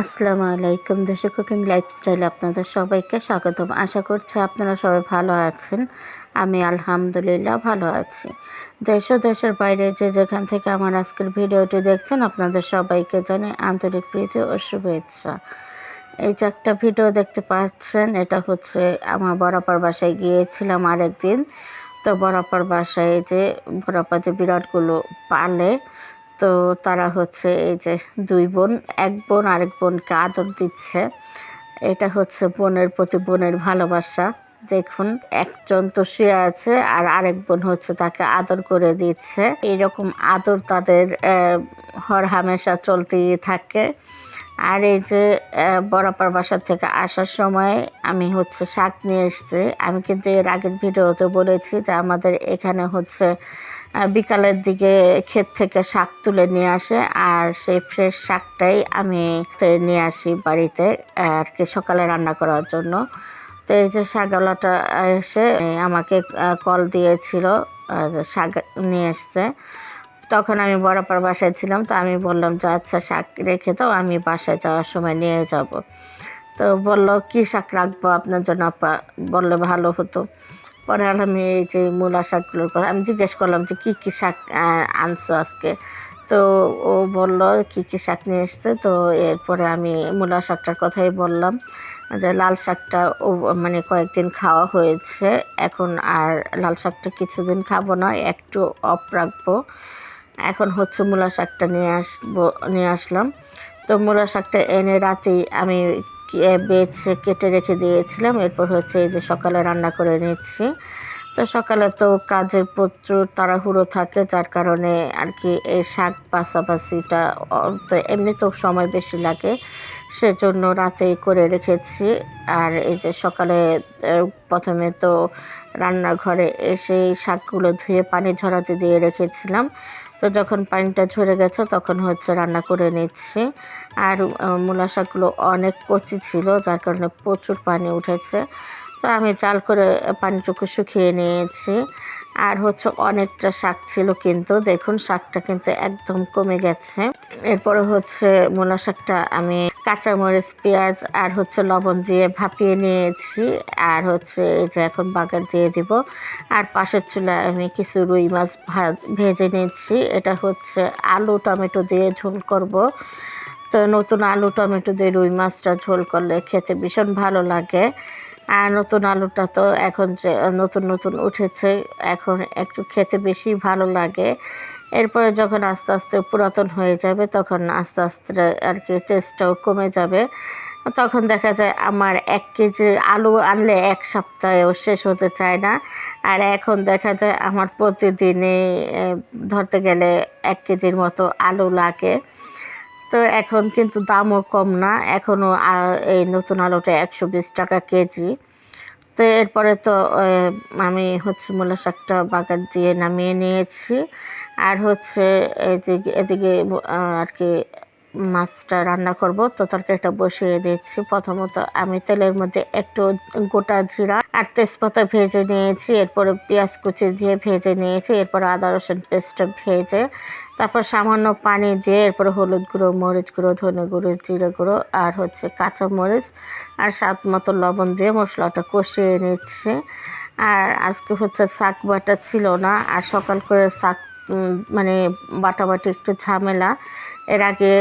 আসসালামু আলাইকুম। দেশে কুকিং লাইফস্টাইল আপনাদের সবাইকে স্বাগতম। আশা করছি আপনারা সবাই ভালো আছেন। আমি আলহামদুলিল্লাহ ভালো আছি। দেশ ও দেশের বাইরে যে যেখান থেকে আমার আজকের ভিডিওটি দেখছেন, আপনাদের সবাইকে জানাই আন্তরিক প্রীতি ও শুভেচ্ছা। এই যে একটা ভিডিও দেখতে পাচ্ছেন, এটা হচ্ছে আমার বরাবর বাসায় গিয়েছিলাম আরেকদিন। তো বরাবর বাসায় যে বরাবর যে বিরাটগুলো পালে তো তারা হচ্ছে এই যে দুই বোন এক বোন আরেক বোনকে আদর দিচ্ছে। এটা হচ্ছে বোনের প্রতি বোনের ভালোবাসা। দেখুন একজন তো শুয়ে আছে আর আরেক বোন হচ্ছে তাকে আদর করে দিচ্ছে। এইরকম আদর তাদের হর হামেশা চলতেই থাকে। আর এই যে আহ, বরাবর বাসা থেকে আসার সময় আমি হচ্ছে শাক নিয়ে এসেছি। আমি কিন্তু এর আগের ভিডিওতে বলেছি যে আমাদের এখানে হচ্ছে বিকালের দিকে ক্ষেত থেকে শাক তুলে নিয়ে আসে, আর সেই ফ্রেশ শাকটাই আমি নিয়ে আসি বাড়িতে, আর কি সকালে রান্না করার জন্য। তো এই যে শাকওয়ালাটা এসে আমাকে কল দিয়েছিল শাক নিয়ে এসছে। তখন আমি বরাবর বাসায় ছিলাম, তো আমি বললাম যে আচ্ছা শাক রেখে দাও, আমি বাসায় যাওয়ার সময় নিয়ে যাব। তো বলল, কি শাক রাখব আপনার জন্য? আপা বললে, ভালো হতো। পরে আমি এই যে মূলা শাকগুলোর কথা, আমি জিজ্ঞেস করলাম যে কী কী শাক আনছো আজকে? তো ও বলল, কী কী শাক নিয়ে এসছে? তো এরপরে আমি মূলা শাকটার কথাই বললাম যে লাল শাকটা ও মানে কয়েকদিন খাওয়া হয়েছে, এখন আর লাল শাকটা কিছুদিন খাব না, একটু অফ রাখব। এখন হচ্ছে মূলা শাকটা নিয়ে আসব, নিয়ে আসলাম। তো মূলা শাকটা এনে রাতেই আমি বেছে কেটে রেখে দিয়েছিলাম, এরপর হচ্ছে এই যে সকালে রান্না করে নিচ্ছি। তো সকালে তো কাজের প্রচুর তাড়াহুড়ো থাকে, যার কারণে আর কি এই শাক পাশাপাশিটা তো এমনি তো সময় বেশি লাগে, সেজন্য রাতেই করে রেখেছি। আর এই যে সকালে প্রথমে তো রান্নাঘরে এসে শাকগুলো ধুয়ে পানি ঝরাতে দিয়ে রেখেছিলাম। তো যখন পানিটা ঝরে গেছে তখন হচ্ছে রান্না করে নিচ্ছি। আর মূলা শাকগুলো অনেক কচি ছিল, যার কারণে প্রচুর পানি উঠেছে। তো আমি চাল করে পানিটুকু শুকিয়ে নিয়েছি। আর হচ্ছে অনেকটা শাক ছিল কিন্তু, দেখুন শাকটা কিন্তু একদম কমে গেছে। এরপরে হচ্ছে মূলা শাকটা আমি কাঁচামরিচ, পেঁয়াজ আর হচ্ছে লবণ দিয়ে ভাপিয়ে নিয়েছি। আর হচ্ছে এই যে এখন বাগার দিয়ে দিব। আর পাশের চুলায় আমি কিছু রুই মাছ ভেজে নিয়েছি। এটা হচ্ছে আলু টমেটো দিয়ে ঝোল করব। তো নতুন আলু টমেটো দিয়ে রুই মাছটা ঝোল করলে খেতে ভীষণ ভালো লাগে। আর নতুন আলুটা তো এখন যে, নতুন নতুন উঠেছে, এখন একটু খেতে বেশি ভালো লাগে। এরপরে যখন আস্তে আস্তে পুরাতন হয়ে যাবে, তখন আস্তে আস্তে আর কি টেস্টটাও কমে যাবে। তখন দেখা যায় আমার এক কেজি আলু আনলে এক সপ্তাহেও শেষ হতে চায় না। আর এখন দেখা যায় আমার প্রতিদিনে ধরতে গেলে এক কেজির মতো আলু লাগে। তো এখন কিন্তু দামও কম না। এখনও এই নতুন আলুটা একশো বিশ টাকা কেজি। তো এরপরে তো আমি হচ্ছে মূলা শাকটা বাগান দিয়ে নামিয়ে নিয়েছি। আর হচ্ছে যে এদিকে আর কি মাছটা রান্না করব। তো তরকারিটা বসিয়ে দিচ্ছি। প্রথমত আমি তেলের মধ্যে একটু গোটা জিরা আর তেজপাতা ভেজে নিয়েছি। এরপরে পেঁয়াজ কুচি দিয়ে ভেজে নিয়েছি। এরপর আদা রসুন পেস্টটা ভেজে তারপর সামান্য পানি দিয়ে এরপরে হলুদ গুঁড়ো, মরিচ গুঁড়ো, ধনে গুঁড়ো, জিরে গুঁড়ো আর হচ্ছে কাঁচা মরিচ আর স্বাদ মতো লবণ দিয়ে মশলাটা কষিয়ে নিচ্ছি। আর আজকে হচ্ছে শাক বাটা ছিল না আর সকাল করে শাক মানে বাটাবাটি একটু ঝামেলা। এর আগে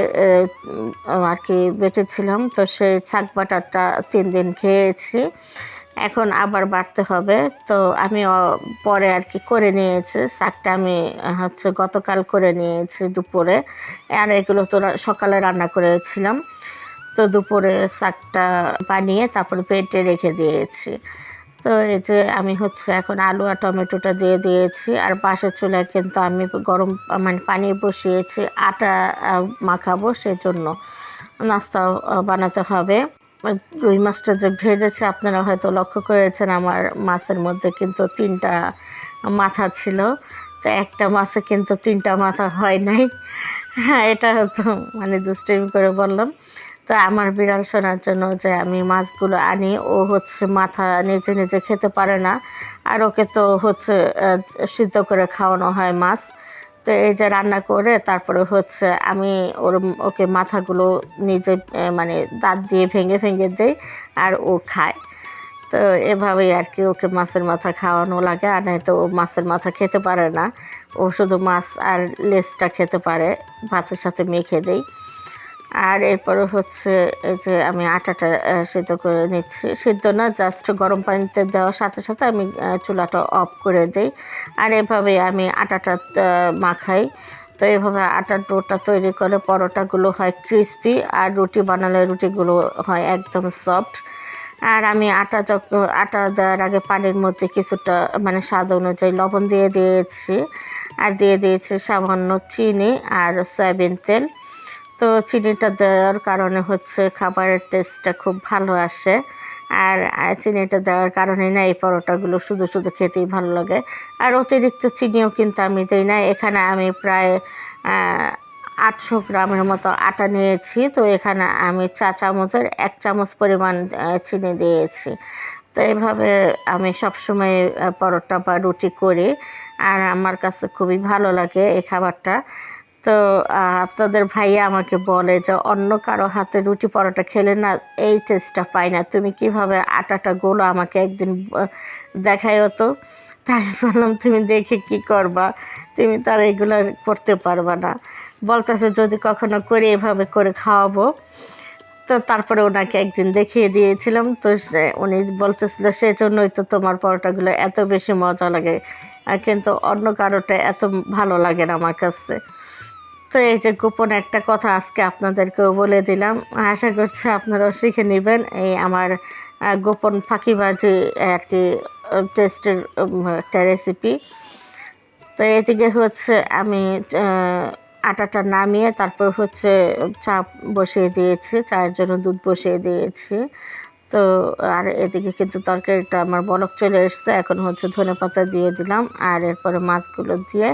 আর কি বেটেছিলাম, তো সেই শাক বাটাটা তিন দিন খেয়েছি। এখন আবার বাড়তে হবে। তো আমি পরে আর কি করে নিয়েছি। শাকটা আমি হচ্ছে গতকাল করে নিয়েছি দুপুরে। আর এগুলো তো সকালে রান্না করেছিলাম। তো দুপুরে শাকটা বানিয়ে তারপর পেটে রেখে দিয়েছি। তো এই যে আমি হচ্ছে এখন আলু আর টমেটোটা দিয়ে দিয়েছি। আর পাশের চুলায় কিন্তু আমি গরম মানে পানি বসিয়েছি। আটা মাখাবো সেজন্য। নাস্তা বানাতে হবে। রুই মাছটা যে ভেজেছে, আপনারা হয়তো লক্ষ্য করেছেন আমার মাছের মধ্যে কিন্তু তিনটা মাথা ছিল। তো একটা মাছে কিন্তু তিনটা মাথা হয় নাই। হ্যাঁ এটা তো মানে দুষ্টামি করে বললাম। তো আমার বিড়াল শোনার জন্য যে আমি মাছগুলো আনি, ও হচ্ছে মাথা নিজে নিজে খেতে পারে না। আর ওকে তো হচ্ছে সিদ্ধ করে খাওয়ানো হয় মাছ। তো এই যে রান্না করে তারপরে হচ্ছে আমি ওর ওকে মাথাগুলো নিজে মানে দাঁত দিয়ে ভেঙে ভেঙে দেই আর ও খায়। তো এভাবেই আর কি ওকে মাছের মাথা খাওয়ানো লাগে। আর নয়তো ও মাছের মাথা খেতে পারে না। ও শুধু মাছ আর লেজটা খেতে পারে, ভাতের সাথে মেখে দেই। আর এরপরে হচ্ছে এই যে আমি আটাটা সিদ্ধ করে নিচ্ছি। সিদ্ধ না জাস্ট গরম পানিতে দেওয়ার সাথে সাথে আমি চুলাটা অফ করে দিই। আর এভাবে আমি আটাটা মাখাই। তো এভাবে আটার ডোটা তৈরি করে পরোটাগুলো হয় ক্রিস্পি আর রুটি বানালে রুটিগুলো হয় একদম সফট আর আমি আটা যখন আটা দেওয়ার আগে পানির মধ্যে কিছুটা মানে স্বাদ অনুযায়ী লবণ দিয়ে দিয়েছি। আর দিয়ে দিয়েছি সামান্য চিনি আর সয়াবিন তেল। তো চিনিটা দেওয়ার কারণে হচ্ছে খাবারের টেস্টটা খুব ভালো আসে। আর চিনিটা দেওয়ার কারণে না এই পরোটাগুলো শুধু শুধু খেতেই ভালো লাগে। আর অতিরিক্ত চিনিও কিন্তু আমি দিই না। এখানে আমি প্রায় আটশো গ্রামের মতো আটা নিয়েছি। তো এখানে আমি চা চামচের এক চামচ পরিমাণ চিনি দিয়েছি। তো এইভাবে আমি সবসময় পরোটা বা রুটি করি। আর আমার কাছে খুবই ভালো লাগে এই খাবারটা। তো আপনাদের ভাইয়া আমাকে বলে যে অন্য কারও হাতে রুটি পরোটা খেলে না এই টেস্টটা পাই না। তুমি কীভাবে আটাটা গোলো আমাকে একদিন দেখাইও তো। তাই বললাম, তুমি দেখে কি করবা? তুমি তার এগুলো করতে পারবা না। বলতেছে, যদি কখনো করে, এভাবে করে খাওয়াবো। তো তারপরে ওনাকে একদিন দেখিয়ে দিয়েছিলাম। তো উনি বলতেছিল সেই জন্যই তো তোমার পরোটাগুলো এত বেশি মজা লাগে। কিন্তু অন্য কারোটা এত ভালো লাগে না আমার কাছে। তো এই যে গোপন একটা কথা আজকে আপনাদেরকেও বলে দিলাম। আশা করছি আপনারাও শিখে নেবেন এই আমার গোপন ফাঁকিবাজি কি টেস্টের একটা রেসিপি তো এদিকে হচ্ছে আমি আটাটা নামিয়ে তারপর হচ্ছে চা বসিয়ে দিয়েছি, চায়ের জন্য দুধ বসিয়ে দিয়েছি। তো আর এদিকে কিন্তু তরকারিটা আমার বলক চলে এসছে, এখন হচ্ছে ধনে পাতা দিয়ে দিলাম, আর এরপরে মাছগুলো দিয়ে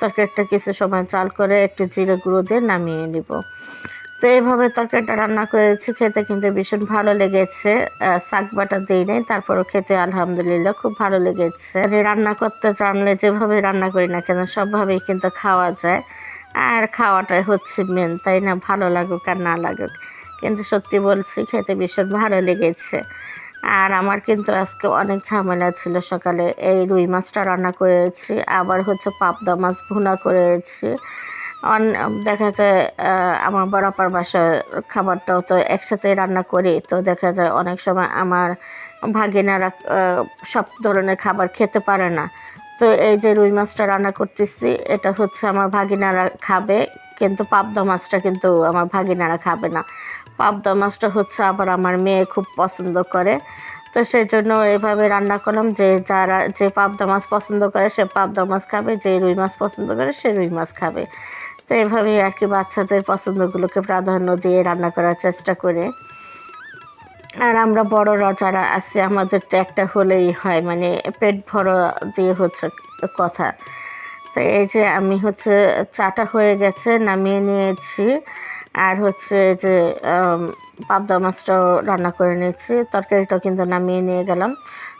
তরকারিটা কিছু সময় চাল করে একটু জিরে গুঁড়ো দিয়ে নামিয়ে নিব। তো এইভাবে তরকারিটা রান্না করেছি, খেতে কিন্তু ভীষণ ভালো লেগেছে। শাক বাটা দিই নাই, তারপরও খেতে আলহামদুলিল্লাহ খুব ভালো লেগেছে। এই রান্না করতে জানলে যেভাবে রান্না করি না কেন, সবভাবেই কিন্তু খাওয়া যায়। আর খাওয়াটাই হচ্ছে মেন তাই না? ভালো লাগুক আর না লাগুক। কিন্তু সত্যি বলছি, খেতে ভীষণ ভালো লেগেছে। আর আমার কিন্তু আজকে অনেক ঝামেলা ছিল সকালে। এই রুই মাছটা রান্না করেছি, আবার হচ্ছে পাবদা মাছ ভুনা করেছি। অন, দেখা যায় আমার বড়াপার বাসার খাবারটাও তো একসাথে রান্না করি। তো দেখা যায় অনেক সময় আমার ভাগিনারা সব ধরনের খাবার খেতে পারে না। তো এই যে রুই মাছটা রান্না করতেছি, এটা হচ্ছে আমার ভাগিনারা খাবে, কিন্তু পাবদা মাছটা কিন্তু আমার ভাগিনারা খাবে না। পাবদা মাছটা হচ্ছে আবার আমার মেয়ে খুব পছন্দ করে। তো সেই জন্য এভাবে রান্না করলাম যে যারা যে পাবদা মাছ পছন্দ করে সে পাবদা মাছ খাবে, যে রুই মাছ পছন্দ করে সে রুই মাছ খাবে। তো এভাবেই আর কি বাচ্চাদের পছন্দগুলোকে প্রাধান্য দিয়ে রান্না করার চেষ্টা করে। আর আমরা বড়রা যারা আছি, আমাদের তো একটা হলেই হয় মানে পেট ভরা দিয়ে হচ্ছে কথা। তো এই যে আমি হচ্ছে চাটা হয়ে গেছে, নামিয়ে নিয়েছি। আর হচ্ছে যে পাবদা মাছটাও রান্না করে নিয়েছি। তরকারিটাও কিন্তু নামিয়ে নিয়ে গেলাম।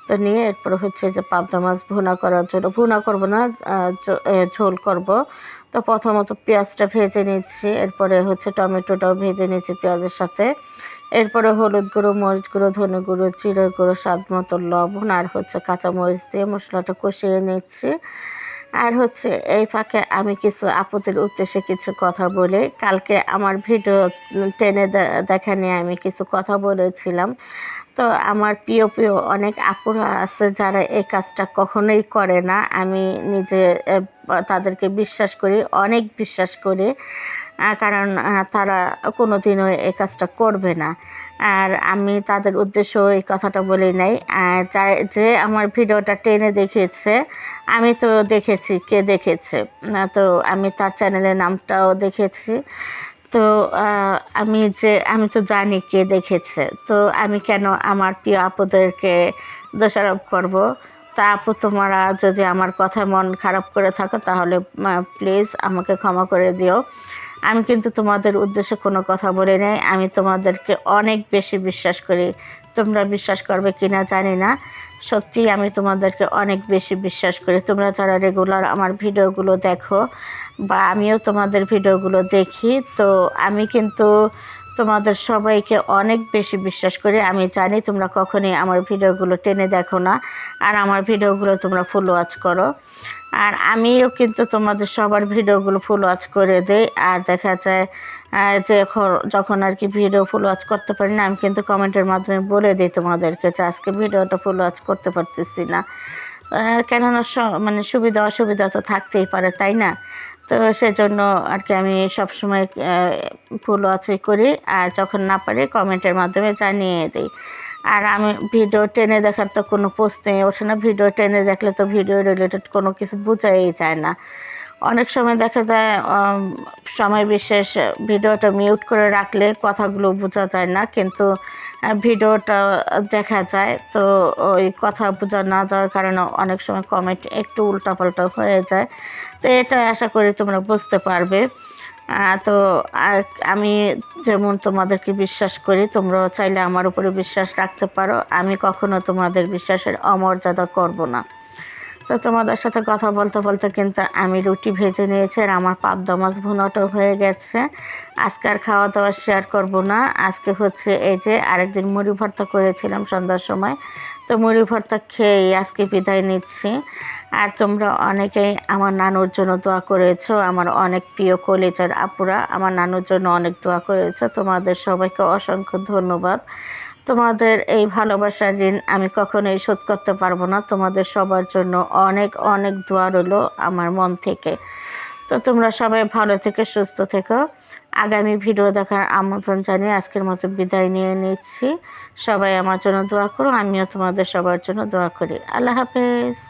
তো নিয়ে এরপরে হচ্ছে যে পাবদা মাছ ভুনা করার জন্য, ভুনা করব না ঝোল করব। তো প্রথমত পেঁয়াজটা ভেজে নিচ্ছি, এরপরে হচ্ছে টমেটোটাও ভেজে নিচ্ছি পেঁয়াজের সাথে। এরপরে হলুদ গুঁড়ো, মরিচ গুঁড়ো, ধনে গুঁড়ো, জিরে গুঁড়ো, স্বাদ মতো লবণ আর হচ্ছে কাঁচামরিচ দিয়ে মশলাটা কষিয়ে নিচ্ছি। আর হচ্ছে, এই ফাঁকে আমি কিছু আপত্তির উদ্দেশ্যে কিছু কথা বলি। কালকে আমার ভিডিও টেনে দেখা নিয়ে আমি কিছু কথা বলেছিলাম। তো আমার প্রিয় প্রিয় অনেক আপুরা আছে যারা এই কাজটা কখনোই করে না। আমি নিজে তাদেরকে বিশ্বাস করি, অনেক বিশ্বাস করি। কারণ তারা কোনোদিনও এই কাজটা করবে না। আর আমি তাদের উদ্দেশ্য এই কথাটা বলি নাই। যে আমার ভিডিওটা টেনে দেখিয়েছে, আমি তো দেখেছি, কে দেখেছে। তো আমি তার চ্যানেলের নামটাও দেখেছি। তো আমি যে, আমি তো জানি কে দেখেছে। তো আমি কেন আমার প্রিয় আপুদেরকে দোষারোপ করব? তা আপু, তোমরা যদি আমার কথায় মন খারাপ করে থাকো, তাহলে প্লিজ আমাকে ক্ষমা করে দিও। আমি কিন্তু তোমাদের উদ্দেশ্যে কোনো কথা বলি নাই। আমি তোমাদেরকে অনেক বেশি বিশ্বাস করি। তোমরা বিশ্বাস করবে কি না জানি না। সত্যি আমি তোমাদেরকে অনেক বেশি বিশ্বাস করি। তোমরা যারা রেগুলার আমার ভিডিওগুলো দেখো বা আমিও তোমাদের ভিডিওগুলো দেখি, তো আমি কিন্তু তোমাদের সবাইকে অনেক বেশি বিশ্বাস করি। আমি জানি তোমরা কখনই আমার ভিডিওগুলো টেনে দেখো না। আর আমার ভিডিওগুলো তোমরা ফুল ওয়াচ করো। আর আমিও কিন্তু তোমাদের সবার ভিডিওগুলো ফুল ওয়াচ করে দেই। আর দেখা যায় যে খ- যখন আর কি ভিডিও ফুল ওয়াচ করতে পারি না, আমি কিন্তু কমেন্টের মাধ্যমে বলে দিই তোমাদেরকে যে আজকে ভিডিওটা ফুল ওয়াচ করতে পারতেছি না। কেননা স- মানে সুবিধা অসুবিধা তো থাকতেই পারে, তাই না? তো সেজন্য আর কি আমি সবসময় ফুল ওয়াচই করি। আর যখন না পারি কমেন্টের মাধ্যমে জানিয়ে দিই। আর আমি ভিডিও টেনে দেখার তো কোনো প্রশ্নই ওঠে না, ভিডিও টেনে দেখলে তো ভিডিও রিলেটেড কোনো কিছু বোঝাই যায় না। অনেক সময় দেখা যায় সময় বিশেষ ভিডিওটা মিউট করে রাখলে কথাগুলো বোঝা যায় না, কিন্তু ভিডিওটা দেখা যায়। তো ওই কথা বোঝা না যাওয়ার কারণে অনেক সময় কমেন্ট একটু উল্টাপাল্টা হয়ে যায়। তো এটা আশা করি তোমরা বুঝতে পারবে। তো আমি যেমন তোমাদেরকে বিশ্বাস করি, তোমরাও চাইলে আমার উপরে বিশ্বাস রাখতে পারো। আমি কখনো তোমাদের বিশ্বাসের অমর্যাদা করব না। তো তোমাদের সাথে কথা বলতে বলতে কিন্তু আমি রুটি ভেজে নিয়েছি আর আমার পাবদা মাছ ভুনাটাও হয়ে গেছে। আজকে আর খাওয়া দাওয়া শেয়ার করব না। আজকে হচ্ছে এই যে আরেকদিন মুড়ি ভর্তা করেছিলাম সন্ধ্যার সময়। তো মুড়ি ভর্তা খেয়েই আজকে বিদায় নিচ্ছি। আর তোমরা অনেকেই আমার নানুর জন্য দোয়া করেছ, আমার অনেক প্রিয় কলেজের আপুরা, আমার নানুর জন্য অনেক দোয়া করেছ। তোমাদের সবাইকে অসংখ্য ধন্যবাদ। তোমাদের এই ভালোবাসার ঋণ আমি কখনোই শোধ করতে পারব না। তোমাদের সবার জন্য অনেক অনেক দোয়া রইল আমার মন থেকে। তো তোমরা সবাই ভালো থেকে, সুস্থ থেকো। আগামী ভিডিও দেখার আমন্ত্রণ জানিয়ে আজকের মতো বিদায় নিয়ে নিচ্ছি। সবাই আমার জন্য দোয়া করো, আমিও তোমাদের সবার জন্য দোয়া করি। আল্লাহ হাফেজ।